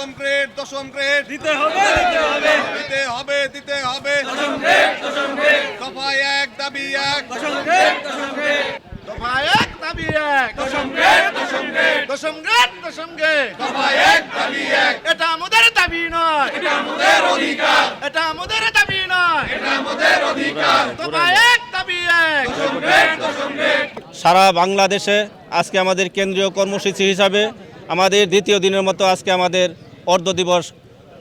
দশম গ্রেড দিতে হবে দিতে হবে। দিতে হবে দিতে হবে। দশম গ্রেড দশম গ্রেড। দফায় এক দাবি এক। দশম গ্রেড দশম গ্রেড। দফা এক দাবি এক। দশম গ্রেড দশম গ্রেড। দশম গ্রেড দশম গ্রেড। দফায় এক দাবি এক। এটা আমাদের দাবি নয়। এটা আমাদের অধিকার। এটা আমাদের দাবি নয়। এটা আমাদের অধিকার। দফা এক দাবি এক। দশম গ্রেড দশম গ্রেড। সারা বাংলাদেশে আজকে আমাদের কেন্দ্রীয় কর্মসূচি হিসাবে আমাদের দ্বিতীয় দিনের মতো আজকে আমাদের অর্ধ দিবস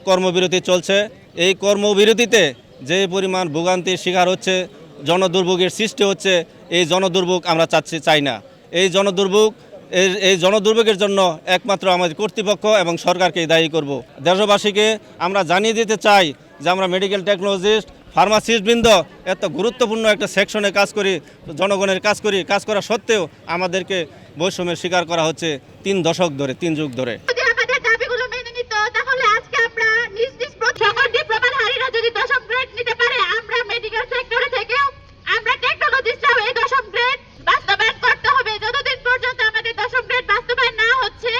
কর্মবিরতি চলছে। এই কর্মবিরতিতে যে পরিমাণ ভোগান্তির শিকার হচ্ছে, জনদুর্ভোগের সৃষ্টি হচ্ছে, এই জনদুর্ভোগ আমরা চাচ্ছি, চাই না। এই জনদুর্ভোগ, এই এই জনদুর্ভোগের জন্য একমাত্র আমাদের কর্তৃপক্ষ এবং সরকারকে দায়ী করব। দেশবাসীকে আমরা জানিয়ে দিতে চাই যে আমরা মেডিকেল টেকনোলজিস্ট ফার্মাসিস্ট বৃন্দ এত গুরুত্বপূর্ণ একটা সেকশনে কাজ করি, জনগণের কাজ করি, কাজ করা সত্ত্বেও আমাদেরকে বৈষম্যের শিকার করা হচ্ছে তিন দশক ধরে, তিন যুগ ধরে যদি আমাদের দাবিগুলো মেনে নিত তাহলে আজকে আমরা নিজ নিজ প্র- সকল ডিপ্লোমাধারীরা যদি দশম গ্রেড নিতে পারে আমরা মেডিকেল সেক্টরে থেকেও আমরা টেকনোলজিস্টরাও এই দশম গ্রেড বাস্তবায়ন করতে হবে যতদিন পর্যন্ত আমাদের দশম গ্রেড বাস্তবায়ন না হচ্ছে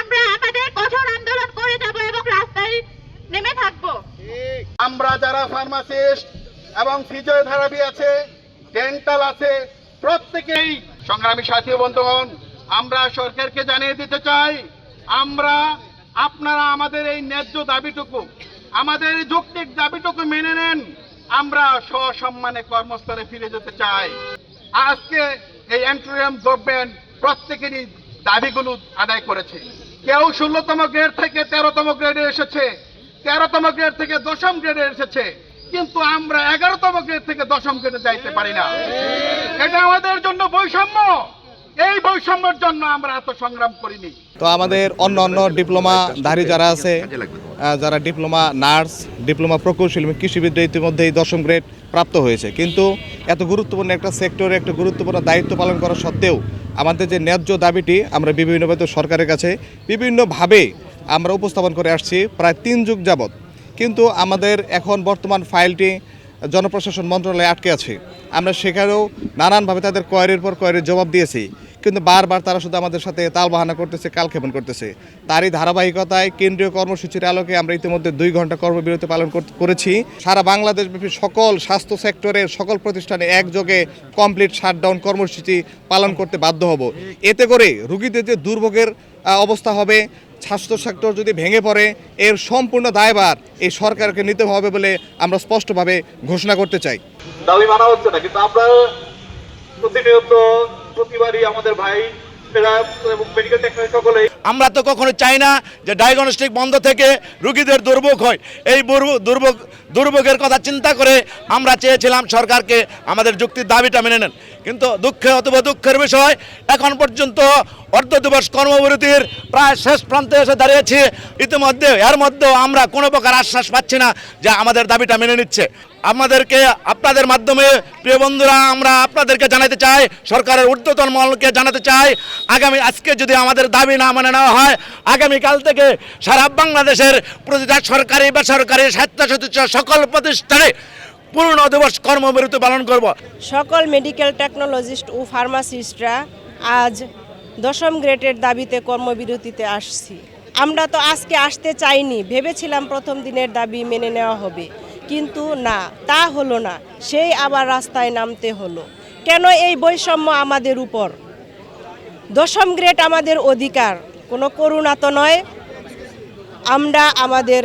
আমরা আমাদের কঠোর আন্দোলন করে যাব এবং রাস্তায় নেমে থাকব আমরা যারা ফার্মাসিস্ট এবং ফিজিওথেরাপি আছে ডেন্টাল আছে, প্রত্যেকেই সংগ্রামী সাথী বন্ধুগণ, আমরা সরকারকে জানিয়ে দিতে চাই, আমরা, আপনারা আমাদের এই ন্যায্য দাবিটুকু, আমাদের যৌক্তিক দাবিটুকু মেনে নেন, আমরা সসম্মানে কর্মস্থলে ফিরে যেতে চাই। আজকে এই অ্যান্ট্রিয়াম গভর্নমেন্ট প্রত্যেকেরই দাবিগুলো আদায় করেছে। কেউ ষোলোতম গ্রেড থেকে তেরোতম গ্রেডে এসেছে। তেরোতম গ্রেড থেকে দশম গ্রেডে এসেছে কিন্তু আমরা এগারোতম গ্রেড থেকে দশম গ্রেডে যাইতে পারি না। এটা আমাদের জন্য বৈষম্য। এই বৈষম্যের জন্য আমরা এত সংগ্রাম করিনি। তো আমাদের অন্য অন্য ডিপ্লোমাধারী যারা আছে যারা ডিপ্লোমা নার্স ডিপ্লোমা প্রকৌশলী কৃষিবিদ্যা ইতিমধ্যেই দশম গ্রেড প্রাপ্ত হয়েছে। কিন্তু এত গুরুত্বপূর্ণ একটা সেক্টরে একটা গুরুত্বপূর্ণ দায়িত্ব পালন করা সত্ত্বেও আমাদের যে ন্যায্য দাবিটি আমরা বিভিন্নভাবে সরকারের কাছে বিভিন্নভাবে আমরা উপস্থাপন করে আসছি প্রায় তিন যুগ যাবৎ। কিন্তু আমাদের এখন বর্তমান ফাইলটি জনপ্রশাসন মন্ত্রণালয়ে আটকে আছে। আমরা সেখানেও নানানভাবে তাদের কয়ের পর কয়ের জবাব দিয়েছি। কিন্তু বারবার তারা শুধু আমাদের সাথে তালবাহানা করতেছে, কালক্ষেপণ করতেছে। তারই ধারাবাহিকতায় কেন্দ্রীয় কর্মসূচির আলোকে আমরা ইতিমধ্যে দুই ঘণ্টা কর্মবিরতি পালন করেছি। সারা বাংলাদেশব্যাপী সকল স্বাস্থ্য সেক্টরের সকল প্রতিষ্ঠানে একযোগে কমপ্লিট শাটডাউন কর্মসূচি পালন করতে বাধ্য হব। এতে করে রুগীদের যে দুর্ভোগের অবস্থা হবে স্বাস্থ্য সেক্টর যদি ভেঙে পড়ে এর সম্পূর্ণ দায়ভার এই সরকারকে নিতে হবে বলে আমরা স্পষ্টভাবে ঘোষণা করতে চাই। দাবি মানা হচ্ছে না কিন্তু আমরা প্রতিনিয়ত প্রতিবারই আমাদের ভাই আমরা তো কখনো চাই না যে ডায়াগনস্টিক বন্ধ থেকে রুগীদের দুর্ভোগ হয়। এই দুর্ভোগ দুর্ভোগের কথা চিন্তা করে আমরা চেয়েছিলাম সরকারকে আমাদের যুক্তির দাবিটা মেনে নেন। কিন্তু দুঃখে অথবা দুঃখের বিষয়, এখন পর্যন্ত অর্ধ দিবস কর্মবিরতির প্রায় শেষ প্রান্তে এসে দাঁড়িয়েছি। ইতিমধ্যে এর মধ্যেও আমরা কোনো প্রকার আশ্বাস পাচ্ছি না যে আমাদের দাবিটা মেনে নিচ্ছে। আমাদেরকে আপনাদের মাধ্যমে, প্রিয় বন্ধুরা, আমরা আপনাদেরকে জানাতে চাই, সরকারের ঊর্ধ্বতন মহলকে জানাতে চাই, আগামী আজকে যদি আমাদের দাবি না মানে নেওয়া হয়, আগামীকাল থেকে সারা বাংলাদেশের প্রতিটা সরকারি, বেসরকারি স্বায়ত্তশাসিত সকল প্রতিষ্ঠানে পূর্ণ দিবস কর্মবিরতি পালন করব। সকল মেডিকেল টেকনোলজিস্ট ও ফার্মাসিস্টরা আজ দশম গ্রেডের দাবিতে কর্মবিরতিতে আসছি। আমরা তো আজকে আসতে চাইনি, ভেবেছিলাম প্রথম দিনের দাবি মেনে নেওয়া হবে। কিন্তু না, তা হলো না, সেই আবার রাস্তায় নামতে হলো। কেন এই বৈষম্য আমাদের উপর? দশম গ্রেড আমাদের অধিকার, কোনো করুণা তো নয়। আমরা আমাদের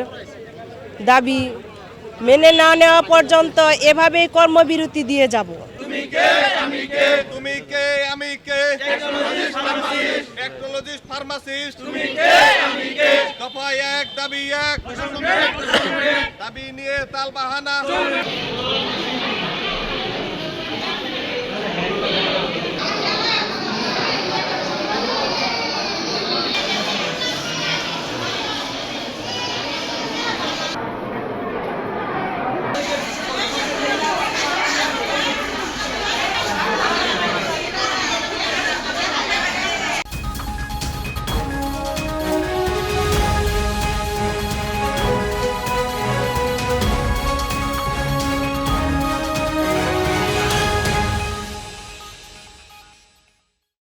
দাবি মেনে না নেওয়া পর্যন্ত এভাবেই কর্মবিরতি দিয়ে যাব। তুমি কে? আমি কে? টেকনোলজিস্ট ফার্মাসিস্ট তুমি কে? আমি কে? দফায় এক দাবি এক। দাবি নিয়ে তাল বাহানা